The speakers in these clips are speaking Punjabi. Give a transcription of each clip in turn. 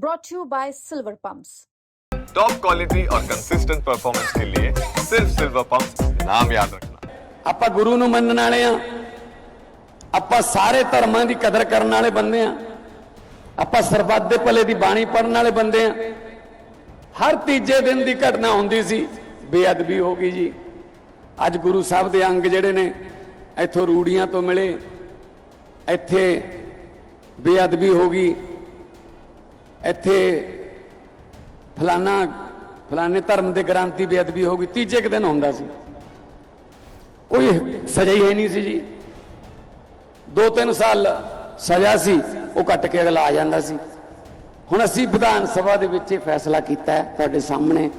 brought to you by Silver Pumps. Top quality और कंसिस्टेंट परफॉर्मेंस के लिए सिर्फ सिल्वर पंप नाम याद रखना ਆਪਾਂ ਗੁਰੂ ਨੂੰ ਮੰਨਣ ਵਾਲੇ ਆ ਆਪਾਂ ਸਾਰੇ ਧਰਮਾਂ ਦੀ ਕਦਰ ਕਰਨ ਵਾਲੇ ਬੰਦੇ ਆ ਆਪਾਂ ਸਰਬੱਤ ਦੇ ਭਲੇ ਦੀ ਬਾਣੀ ਪੜਨ ਵਾਲੇ ਬੰਦੇ ਆ ਹਰ ਤੀਜੇ ਦਿਨ ਦੀ ਘਟਨਾ ਹੁੰਦੀ ਸੀ ਬੇਅਦਬੀ ਹੋ ਗਈ ਜੀ ਅੱਜ ਗੁਰੂ ਸਾਹਿਬ ਦੇ ਅੰਗ ਜਿਹੜੇ ਨੇ ਇੱਥੋਂ ਰੂੜੀਆਂ ਤੋਂ ਮਿਲੇ ਇੱਥੇ ਬੇਅਦਬੀ ਹੋ ਗਈ ਇੱਥੇ ਫਲਾਨਾ, ਫਲਾਨੇ ਧਰਮ ਦੇ ਗ੍ਰਾਂਤੀ ਬੇਅਦਬੀ ਹੋ ਗਈ, ਤੀਜੇ ਕੁ ਦਿਨ ਹੁੰਦਾ ਸੀ। ਕੋਈ ਸਜ਼ਾ ਹੀ ਨਹੀਂ ਸੀ ਜੀ। ਦੋ ਤਿੰਨ ਸਾਲ ਸਜ਼ਾ ਸੀ, ਉਹ ਕੱਟ ਕੇ ਅਗਲਾ ਆ ਜਾਂਦਾ ਸੀ। ਹੁਣ ਅਸੀਂ ਵਿਧਾਨ ਸਭਾ ਦੇ ਵਿੱਚ ਇਹ ਫੈਸਲਾ ਕੀਤਾ ਹੈ ਤੁਹਾਡੇ ਸਾਹਮਣੇ,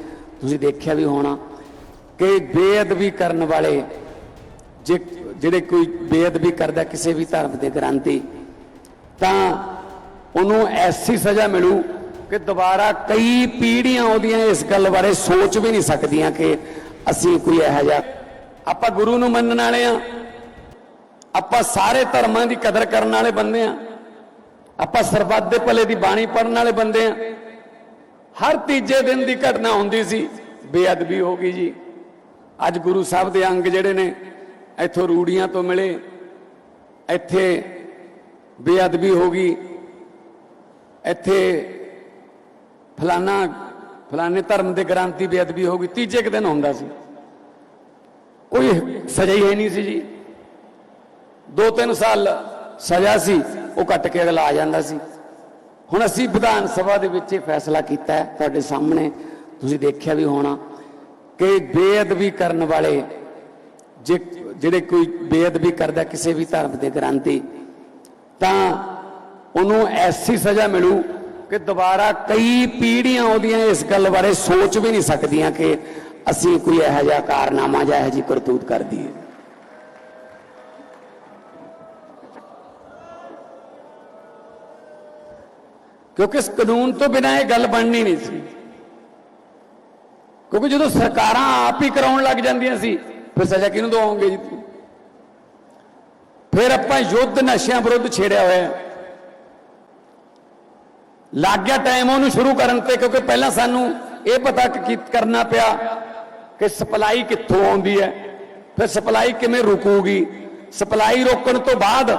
ਤੁਸੀਂ ਦੇਖਿਆ ਵੀ ਹੋਣਾ ਕਿ ਬੇਅਦਬੀ ਕਰਨ ਵਾਲੇ ਜੇ, ਜਿਹੜੇ ਕੋਈ ਬੇਅਦਬੀ ਕਰਦਾ ਕਿਸੇ ਵੀ ਧਰਮ ਦੇ ਗ੍ਰੰਥੀ, ਤਾਂ ਉਹਨੂੰ ਐਸੀ ਸਜ਼ਾ ਮਿਲੂ ਕਿ ਦੁਬਾਰਾ ਕਈ ਪੀੜ੍ਹੀਆਂ ਉਹਦੀਆਂ ਇਸ ਗੱਲ ਬਾਰੇ ਸੋਚ ਵੀ ਨਹੀਂ ਸਕਦੀਆਂ ਕਿ ਅਸੀਂ ਕੋਈ ਇਹੋ ਜਿਹਾ ਆਪਾਂ ਗੁਰੂ ਨੂੰ ਮੰਨਣ ਵਾਲੇ ਆ ਆਪਾਂ ਸਾਰੇ ਧਰਮਾਂ ਦੀ ਕਦਰ ਕਰਨ ਵਾਲੇ ਬੰਦੇ ਆ ਆਪਾਂ ਸਰਬੱਤ ਦੇ ਭਲੇ ਦੀ ਬਾਣੀ ਪੜਨ ਵਾਲੇ ਬੰਦੇ ਆ ਹਰ ਤੀਜੇ ਦਿਨ ਦੀ ਘਟਨਾ ਹੁੰਦੀ ਸੀ। ਬੇਅਦਬੀ ਹੋ ਗਈ ਜੀ। ਅੱਜ ਗੁਰੂ ਸਾਹਿਬ ਦੇ ਅੰਗ ਜਿਹੜੇ ਨੇ, ਇੱਥੋਂ ਰੂੜੀਆਂ ਤੋਂ ਮਿਲੇ। ਇੱਥੇ ਬੇਅਦਬੀ ਹੋ ਗਈ। ਇੱਥੇ ਫਲਾਨਾ ਫਲਾਣੇ ਧਰਮ ਦੇ ਗ੍ਰਾਂਤੀ ਬੇਅਦਬੀ ਹੋ ਗਈ, ਤੀਜੇ ਕੁ ਦਿਨ ਹੁੰਦਾ ਸੀ। ਕੋਈ ਸਜ਼ਾ ਹੀ ਨਹੀਂ ਸੀ ਜੀ। ਦੋ ਤਿੰਨ ਸਾਲ ਸਜ਼ਾ ਸੀ, ਉਹ ਕੱਟ ਕੇ ਅਗਲਾ ਆ ਜਾਂਦਾ ਸੀ। ਹੁਣ ਅਸੀਂ ਵਿਧਾਨ ਸਭਾ ਦੇ ਵਿੱਚ ਇਹ ਫੈਸਲਾ ਕੀਤਾ ਹੈ ਤੁਹਾਡੇ ਸਾਹਮਣੇ, ਤੁਸੀਂ ਦੇਖਿਆ ਵੀ ਹੋਣਾ ਕਿ ਬੇਅਦਬੀ ਕਰਨ ਵਾਲੇ ਜੇ, ਜਿਹੜੇ ਕੋਈ ਬੇਅਦਬੀ ਕਰਦਾ ਕਿਸੇ ਵੀ ਧਰਮ ਦੇ ਗ੍ਰੰਥੀ, ਤਾਂ ਉਹਨੂੰ ਐਸੀ ਸਜ਼ਾ ਮਿਲੂ ਕਿ ਦੁਬਾਰਾ ਕਈ ਪੀੜ੍ਹੀਆਂ ਉਹਦੀਆਂ ਇਸ ਗੱਲ ਬਾਰੇ ਸੋਚ ਵੀ ਨਹੀਂ ਸਕਦੀਆਂ ਕਿ ਅਸੀਂ ਕੋਈ ਇਹੋ ਜਿਹਾ ਕਾਰਨਾਮਾ ਜਾਂ ਇਹੋ ਜਿਹੀ ਕਰਤੂਤ ਕਰ ਦਈਏ। ਕਿਉਂਕਿ ਇਸ ਕਾਨੂੰਨ ਤੋਂ ਬਿਨਾਂ ਇਹ ਗੱਲ ਬਣਨੀ ਨਹੀਂ ਸੀ। ਕਿਉਂਕਿ ਜਦੋਂ ਸਰਕਾਰਾਂ ਆਪ ਹੀ ਕਰਾਉਣ ਲੱਗ ਜਾਂਦੀਆਂ ਸੀ, ਫਿਰ ਸਜ਼ਾ ਕਿਹਨੂੰ ਦਵਾਉਂਗੇ ਜੀ? ਫਿਰ ਆਪਾਂ ਯੁੱਧ ਨਸ਼ਿਆਂ ਵਿਰੁੱਧ ਛੇੜਿਆ ਹੋਇਆ। ਹੈ ਲੱਗ ਗਿਆ ਟਾਈਮ ਉਹਨੂੰ ਸ਼ੁਰੂ ਕਰਨ ਤੇ, ਕਿਉਂਕਿ ਪਹਿਲਾਂ ਸਾਨੂੰ ਇਹ ਪਤਾ ਕਰਨਾ ਪਿਆ ਕਿ ਸਪਲਾਈ ਕਿੱਥੋਂ ਆਉਂਦੀ ਹੈ, ਫਿਰ ਸਪਲਾਈ ਕਿਵੇਂ ਰੁਕੂਗੀ, ਸਪਲਾਈ ਰੋਕਣ ਤੋਂ ਬਾਅਦ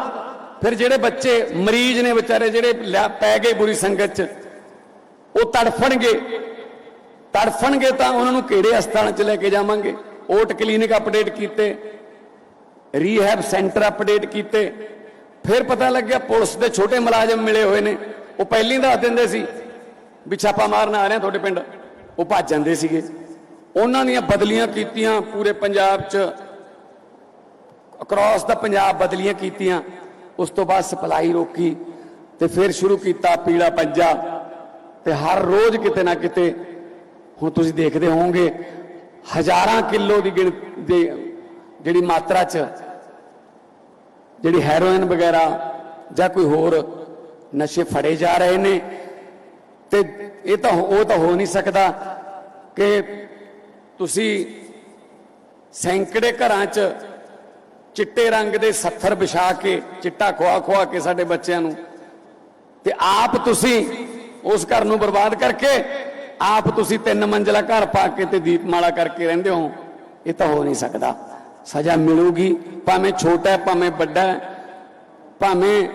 ਫਿਰ ਜਿਹੜੇ ਬੱਚੇ ਮਰੀਜ਼ ਨੇ ਵਿਚਾਰੇ ਜਿਹੜੇ ਲਿਆ- ਪੈ ਗਏ ਬੁਰੀ ਸੰਗਤ 'ਚ, ਉਹ ਤੜਫਣਗੇ। ਤੜਫਣਗੇ ਤਾਂ ਉਹਨਾਂ ਨੂੰ ਕਿਹੜੇ ਹਸਪਤਾਲ 'ਚ ਲੈ ਕੇ ਜਾਵਾਂਗੇ? ਓਟ ਕਲੀਨਿਕ ਅਪਡੇਟ ਕੀਤੇ ਰੀਹੈਬ ਸੈਂਟਰ ਅਪਡੇਟ ਕੀਤੇ, ਫਿਰ ਪਤਾ ਲੱਗਿਆ ਪੁਲਿਸ ਦੇ ਛੋਟੇ ਮੁਲਾਜ਼ਮ ਮਿਲੇ ਹੋਏ ਨੇ। ਉਹ ਪਹਿਲਾਂ ਹੀ ਦੱਸ ਦਿੰਦੇ ਸੀ ਵੀ ਛਾਪਾ ਮਾਰਨ ਆ ਰਹੇ ਤੁਹਾਡੇ ਪਿੰਡ। ਉਹ ਭੱਜ ਜਾਂਦੇ ਸੀਗੇ। ਉਹਨਾਂ ਦੀਆਂ ਬਦਲੀਆਂ ਕੀਤੀਆਂ ਪੂਰੇ ਪੰਜਾਬ 'ਚ। ਅਕ੍ਰੋਸ ਦਾ ਪੰਜਾਬ ਬਦਲੀਆਂ ਕੀਤੀਆਂ। ਉਸ ਤੋਂ ਬਾਅਦ ਸਪਲਾਈ ਰੋਕੀ ਤੇ ਫਿਰ ਸ਼ੁਰੂ ਕੀਤਾ ਪੀਲਾ ਪੰਜਾ। ਤੇ ਹਰ ਰੋਜ਼ ਕਿਤੇ ਨਾ ਕਿਤੇ, ਹੁਣ ਤੁਸੀਂ ਦੇਖਦੇ ਹੋਵੋਗੇ, ਹਜ਼ਾਰਾਂ ਕਿਲੋ ਦੀ ਗਿਣ ਦੀ ਜਿਹੜੀ ਮਾਤਰਾ 'ਚ, ਜਿਹੜੀ ਹੈਰੋਇਨ ਵਗੈਰਾ ਜਾਂ ਕੋਈ ਹੋਰ ਨਸ਼ੇ ਫੜੇ ਜਾ ਰਹੇ ਨੇ। ਤੇ ਇਹ ਤਾਂ ਉਹ ਤਾਂ ਹੋ ਨਹੀਂ ਸਕਦਾ ਕਿ ਤੁਸੀਂ ਸੈਂਕੜੇ ਘਰਾਂ 'ਚ ਚਿੱਟੇ ਰੰਗ ਦੇ ਸੱਥਰ ਵਿਛਾ ਕੇ, ਚਿੱਟਾ ਖਵਾ ਖਵਾ ਕੇ ਸਾਡੇ ਬੱਚਿਆਂ ਨੂੰ। ਤੇ ਆਪ ਤੁਸੀਂ ਉਸ ਘਰ ਨੂੰ ਬਰਬਾਦ ਕਰਕੇ ਆਪ ਤੁਸੀਂ ਤਿੰਨ ਮੰਜ਼ਲਾ ਘਰ ਪਾ ਕੇ ਤੇ ਦੀਪਮਾਲਾ ਕਰਕੇ ਰਹਿੰਦੇ ਹੋ। ਇਹ ਤਾਂ ਹੋ ਨਹੀਂ ਸਕਦਾ। ਸਜ਼ਾ ਮਿਲੂਗੀ। ਭਾਵੇਂ ਛੋਟਾ ਭਾਵੇਂ ਵੱਡਾ ਭਾਵੇਂ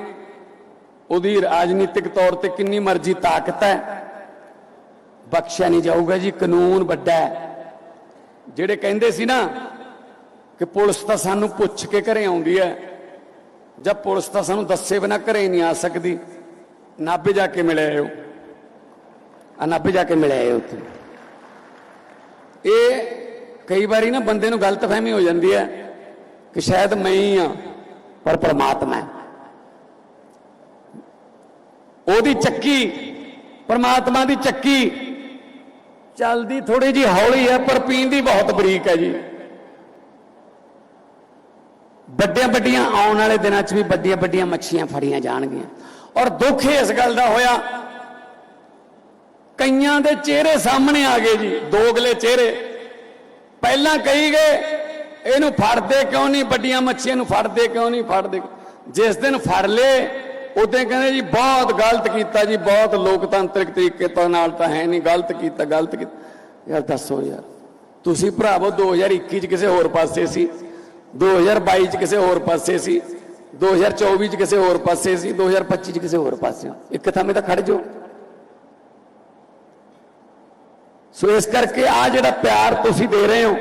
ਉਹਦੀ ਰਾਜਨੀਤਿਕ ਤੌਰ ਤੇ ਕਿੰਨੀ ਮਰਜ਼ੀ ਤਾਕਤ ਹੈ। ਬਖਸ਼ਿਆ ਨਹੀਂ ਜਾਊਗਾ ਜੀ, ਕਾਨੂੰਨ ਵੱਡਾ ਹੈ। ਜਿਹੜੇ ਕਹਿੰਦੇ ਸੀ ਨਾ ਕਿ ਪੁਲਿਸ ਤਾਂ ਸਾਨੂੰ ਪੁੱਛ ਕੇ ਘਰੇ ਆਉਂਦੀ ਹੈ, ਜਾਂ ਪੁਲਿਸ ਤਾਂ ਸਾਨੂੰ ਦੱਸੇ ਬਿਨਾ ਘਰੇ ਨਹੀਂ ਆ ਸਕਦੀ, ਨਾਭੇ ਜਾ ਕੇ ਮਿਲਿਆ ਆਇਓ। ਆ ਨਾਭੇ ਜਾ ਕੇ ਮਿਲਿਆ ਉੱਥੇ। ਇਹ ਕਈ ਵਾਰੀ ਨਾ ਬੰਦੇ ਨੂੰ ਗਲਤਫਹਿਮੀ ਹੋ ਜਾਂਦੀ ਹੈ ਕਿ ਸ਼ਾਇਦ ਮੈਂ ਹੀ ਆ ਪਰ ਪਰਮਾਤਮਾ ਹੈ। ਉਹਦੀ ਚੱਕੀ, ਪਰਮਾਤਮਾ ਦੀ ਚੱਕੀ। ਚੱਲਦੀ ਥੋੜੀ ਜੀ ਹੌਲੀ ਹੈ, ਪਰ ਪੀਂਦੀ ਬਹੁਤ ਬਰੀਕ ਹੈ ਜੀ। ਵੱਡੀਆਂ ਵੱਡੀਆਂ ਆਉਣ ਵਾਲੇ ਦਿਨਾਂ 'ਚ ਵੀ ਵੱਡੀਆਂ ਵੱਡੀਆਂ ਮੱਛੀਆਂ ਫੜੀਆਂ ਜਾਣਗੀਆਂ। ਔਰ ਦੁੱਖ ਇਸ ਗੱਲ ਦਾ ਹੋਇਆ, ਕਈਆਂ ਦੇ ਚਿਹਰੇ ਸਾਹਮਣੇ ਆ ਗਏ ਜੀ ਦੋਗਲੇ ਚਿਹਰੇ। ਪਹਿਲਾਂ ਕਹੀ ਗਏ, ਇਹਨੂੰ ਫੜਦੇ ਕਿਉਂ ਨਹੀਂ? ਵੱਡੀਆਂ ਮੱਛੀਆਂ ਨੂੰ ਫੜਦੇ ਕਿਉਂ ਨਹੀਂ? ਫੜਦੇ ਜਿਸ ਦਿਨ ਫੜ ਲਏ ਉਦੋਂ ਕਹਿੰਦੇ ਜੀ ਬਹੁਤ ਗਲਤ ਕੀਤਾ ਜੀ, ਬਹੁਤ ਲੋਕਤੰਤਰਿਕ ਤਰੀਕੇ ਤੋਂ ਨਾਲ ਤਾਂ ਹੈ ਨਹੀਂ, ਗਲਤ ਕੀਤਾ ਗਲਤ ਕੀਤਾ। ਯਾਰ ਦੱਸੋ ਯਾਰ, ਤੁਸੀਂ ਭਰਾਵੋ 2021 ਚ ਕਿਸੇ ਹੋਰ ਪਾਸੇ ਸੀ 2022 ਚ ਕਿਸੇ ਹੋਰ ਪਾਸੇ ਸੀ 2024 ਚ ਕਿਸੇ ਹੋਰ ਪਾਸੇ ਸੀ 2025 ਚ ਕਿਸੇ ਹੋਰ ਪਾਸੇ। ਇੱਕ ਥਾਂ ਤਾਂ ਖੜ ਜਾਓ। ਸੋ ਇਸ ਕਰਕੇ ਆ ਜਿਹੜਾ ਪਿਆਰ ਤੁਸੀਂ ਦੇ ਰਹੇ ਹੋ,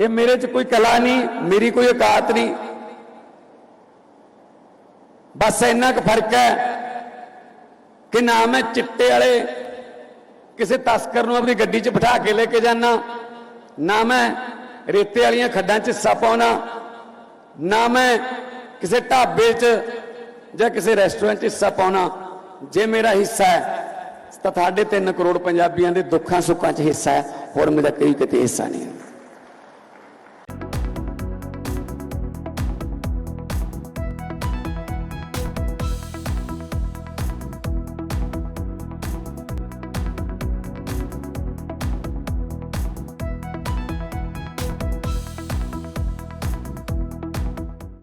ਇਹ ਮੇਰੇ 'ਚ ਕੋਈ ਕਲਾ ਨਹੀਂ, ਮੇਰੀ ਕੋਈ ਔਕਾਤ ਨਹੀਂ। ਬਸ ਇੰਨਾ ਕੁ ਫ਼ਰਕ ਹੈ ਕਿ ਨਾ ਮੈਂ ਚਿੱਟੇ ਵਾਲੇ ਕਿਸੇ ਤਸਕਰ ਨੂੰ ਆਪਣੀ ਗੱਡੀ 'ਚ ਬਿਠਾ ਕੇ ਲੈ ਕੇ ਜਾਣਾ ਨਾ ਮੈਂ ਰੇਤੇ ਵਾਲੀਆਂ ਖੱਡਾਂ 'ਚ ਹਿੱਸਾ ਪਾਉਣਾ ਨਾ ਮੈਂ ਕਿਸੇ ਢਾਬੇ 'ਚ ਜਾਂ ਕਿਸੇ ਰੈਸਟੋਰੈਂਟ 'ਚ ਹਿੱਸਾ ਪਾਉਣਾ ਜੇ ਮੇਰਾ ਹਿੱਸਾ ਹੈ, ਤਾਂ ਤੁਹਾਡੇ 3 ਕਰੋੜ ਪੰਜਾਬੀਆਂ ਦੇ ਦੁੱਖਾਂ ਸੁੱਖਾਂ 'ਚ ਹਿੱਸਾ ਹੈ, ਹੋਰ ਮੇਰਾ ਕੋਈ ਕਿਤੇ ਹਿੱਸਾ ਨਹੀਂ। ਹੈ